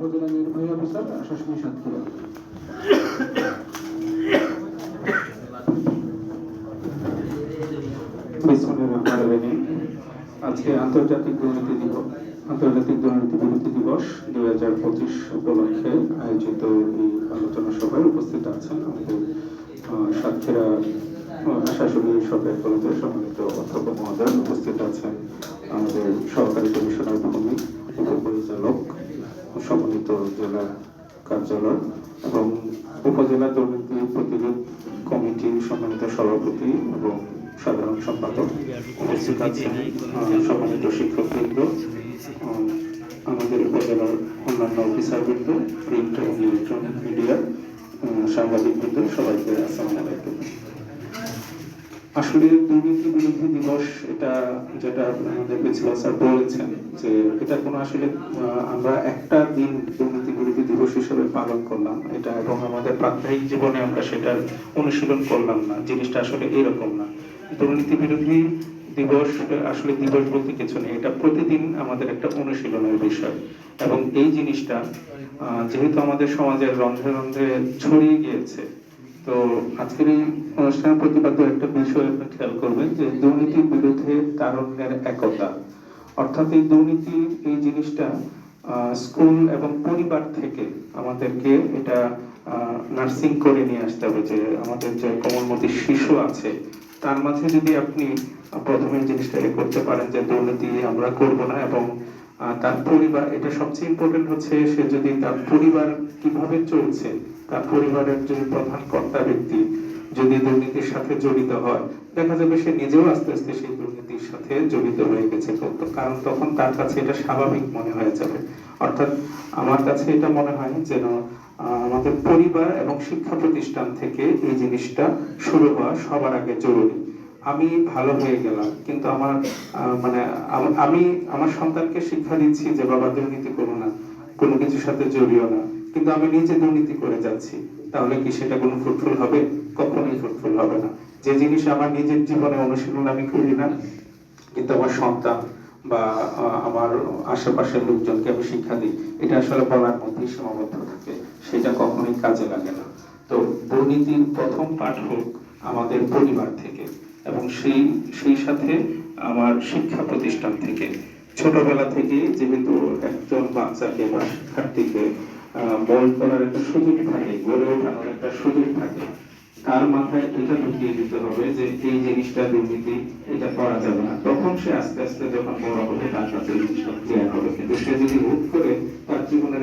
উপজেলা নির্বাহী অফিসার আশাশুনি সাতক্ষীরা আজকে আন্তর্জাতিক দুর্নীতি দিবস আন্তর্জাতিক দুর্নীতি বিরোধী দিবস দুই হাজার পঁচিশ উপলক্ষে আয়োজিত এই আলোচনা সভায় উপস্থিত আছেন আমাদের আহ, শাসনী সরকারি কলেজের সম্মানিত অধ্যক্ষ মহোদয় উপস্থিত আছেন আমাদের সহকারী কমিশনার ভূমি সম্মানিত জেলা কার্যালয় এবং উপজেলা দুর্নীতি প্রতিরোধ কমিটির সম্মানিত সভাপতি এবং সাধারণ সম্পাদক, উপস্থিত আছেন সম্মানিত শিক্ষকবৃন্দ আমাদের উপজেলার অন্যান্য অফিসারবৃন্দ, প্রিন্ট এবং ইলেকট্রনিক মিডিয়া সাংবাদিকবৃন্দ, সবাইকে আসসালামু আলাইকুম। আসলে দুর্নীতি বিরোধী দিবস এটা যেটা আমাদের প্রিন্সিপাল স্যার বলেছেন যে এটা কোনো আসলে আমরা একটা দিন দুর্নীতি বিরোধী দিবস হিসেবে পালন করলাম। এটা এবং আমাদের প্রাত্যহিক জীবনে আমরা সেটার অনুশীলন করলাম না। জিনিসটা আসলে এরকম না। দুর্নীতি বিরোধী দিবস আসলে দিবস বলতে কিছু নেই। এটা প্রতিদিন আমাদের একটা অনুশীলনের বিষয়। এবং এই জিনিসটা যেহেতু আমাদের সমাজের রন্ধ্রে রন্ধ্রে ছড়িয়ে গিয়েছে তো আজকের এই অনুষ্ঠানের প্রতিপাদ্য একটা বিষয় আপনি খেয়াল করবেন যে দুর্নীতির বিরুদ্ধে তারুণ্যের একতা। অর্থাৎ এই দুর্নীতি, এই জিনিসটা স্কুল এবং পরিবার থেকে আমাদেরকে এটা নার্সিং করে নিয়ে আসতে হবে যে আমাদের যে কোমলমতি শিশু আছে তার মাঝে যদি আপনি প্রথমে জিনিসটা করতে পারেন যে দুর্নীতি আমরা করব না এবং তার পরিবার, এটা সবচেয়ে ইম্পর্টেন্ট হচ্ছে সে যদি তার পরিবার কীভাবে চলছে, তার পরিবারের যদি প্রধান কর্তা ব্যক্তি যদি দুর্নীতির সাথে জড়িত হয়, দেখা যাবে সে নিজেও আস্তে আস্তে সেই দুর্নীতির সাথে জড়িত হয়ে গেছে। কারণ তখন তার কাছে এটা স্বাভাবিক মনে হয়ে যাবে। অর্থাৎ আমার কাছে এটা মনে হয় যেন আমাদের পরিবার এবং শিক্ষা প্রতিষ্ঠান থেকে এই জিনিসটা শুরু হওয়া সবার আগে জরুরি। আমি ভালো হয়ে গেলাম, কিন্তু আমার মানে আমি আমার সন্তানকে শিক্ষা দিচ্ছি যে বাবা দুর্নীতি করো না, কোনো কিছুর সাথে জড়িও না। কিন্তু আমি নিজে দুর্নীতি করে যাচ্ছি, তাহলে কি সেটা কোনো ফ্রুটফুল হবে? কখনোই ফ্রুটফুল হবে না। যে জিনিস আমার নিজের জীবনে অনুশীলন আমি করি না, কিন্তু আমার সন্তান বা আমার আশেপাশের লোকজনকে আমি শিক্ষা দিই। এটা আসলে বলার মধ্যেই সীমাবদ্ধ থাকে। সেটা কখনোই কাজে লাগে না। তো দুর্নীতির প্রথম পাঠ হোক আমাদের পরিবার থেকে এবং সেই সেই সাথে আমার শিক্ষা প্রতিষ্ঠান থেকে। ছোটবেলা থেকে যেহেতু একজন বাচ্চাকে বা শিক্ষার্থীকে মোল্ড করার একটা সুযোগ থাকে, গড়ে ওঠানোর একটা সুযোগ থাকে তার মাথায় এটা ঢুকিয়ে দিতে হবে যে এই জিনিসটা দুর্নীতি, এটা করা যাবে না। তখন সে আস্তে আস্তে যখন বড় হবে তার কাছে জিনিসটা ক্লিয়ার হবে। কিন্তু সে যদি হুট করে তার জীবনের